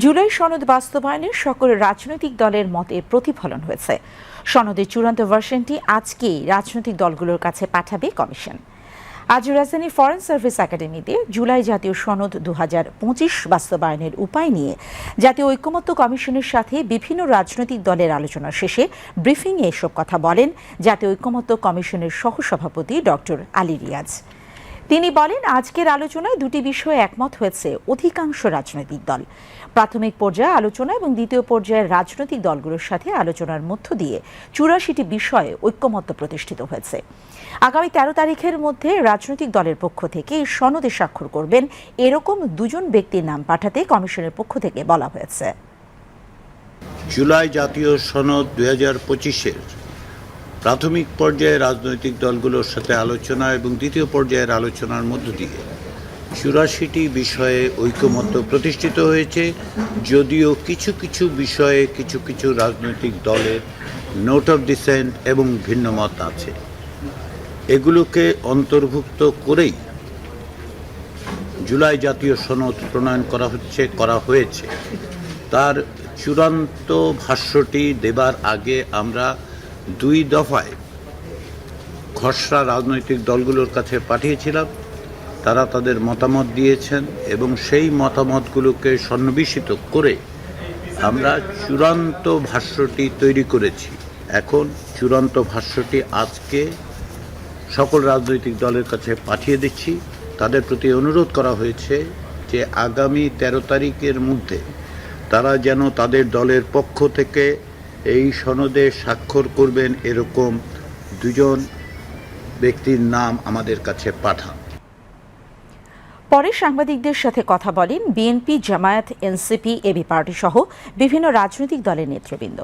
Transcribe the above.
জুলাই সনদ বাস্তবায়নে সকল রাজনৈতিক দলের মতে প্রতিফলন হয়েছে। সনদের চূড়ান্ত ভার্সনটি আজকেই রাজনৈতিক দলগুলোর কাছে পাঠাবে কমিশন। আজ রাজধানীর ফরেন সার্ভিস একাডেমিতে জুলাই জাতীয় সনদ দু বাস্তবায়নের উপায় নিয়ে জাতীয় ঐক্যমত্য কমিশনের সাথে বিভিন্ন রাজনৈতিক দলের আলোচনা শেষে ব্রিফিংয়ে এসব কথা বলেন জাতীয় ঐক্যমত্য কমিশনের সহসভাপতি ডক্টর আলী রিয়াজ। তিনি বলেন, আজকের আলোচনায় দুটি বিষয়ে একমত হয়েছে অধিকাংশ রাজনৈতিক দল। প্রাথমিক পর্যায়ে আলোচনা এবং দ্বিতীয় পর্যায়ের রাজনৈতিক দলগুলোর সাথে আলোচনার মধ্য দিয়ে চুরাশিটি বিষয়ে ঐক্যমত্য প্রতিষ্ঠিত হয়েছে। আগামী তেরো তারিখের মধ্যে রাজনৈতিক দলের পক্ষ থেকে এই সনদে স্বাক্ষর করবেন এরকম দুজন ব্যক্তির নাম পাঠাতে কমিশনের পক্ষ থেকে বলা হয়েছে। জুলাই জাতীয় সনদ দুই হাজার পঁচিশের প্রাথমিক পর্যায়ে রাজনৈতিক দলগুলোর সাথে আলোচনা এবং দ্বিতীয় পর্যায়ের আলোচনার মধ্য দিয়ে চুরাশিটি বিষয়ে ঐকমত্য প্রতিষ্ঠিত হয়েছে, যদিও কিছু কিছু বিষয়ে কিছু কিছু রাজনৈতিক দলের নোট অফ ডিসেন্ট এবং ভিন্নমত আছে। এগুলোকে অন্তর্ভুক্ত করেই জুলাই জাতীয় সনদ প্রণয়ন করা হচ্ছে, করা হয়েছে। তার চূড়ান্ত ভাষ্যটি দেবার আগে আমরা দুই দফায় খসড়া রাজনৈতিক দলগুলোর কাছে পাঠিয়েছিলাম। তারা তাদের মতামত দিয়েছেন এবং সেই মতামতগুলোকে সন্নিবেশিত করে আমরা চূড়ান্ত ভাষ্যটি তৈরি করেছি। এখন চূড়ান্ত ভাষ্যটি আজকে সকল রাজনৈতিক দলের কাছে পাঠিয়ে দিচ্ছি। তাদের প্রতি অনুরোধ করা হয়েছে যে আগামী তেরো তারিখের মধ্যে তারা যেন তাদের দলের পক্ষ থেকে এই সনদে স্বাক্ষর করবেন এরকম দুজন ব্যক্তির নাম আমাদের কাছে পাঠান। পরে সাংবাদিকদের সাথে কথা বলেন বিএনপি, জামায়াত, এনসিপি, এবি পার্টি সহ বিভিন্ন রাজনৈতিক দলের নেতৃবৃন্দ।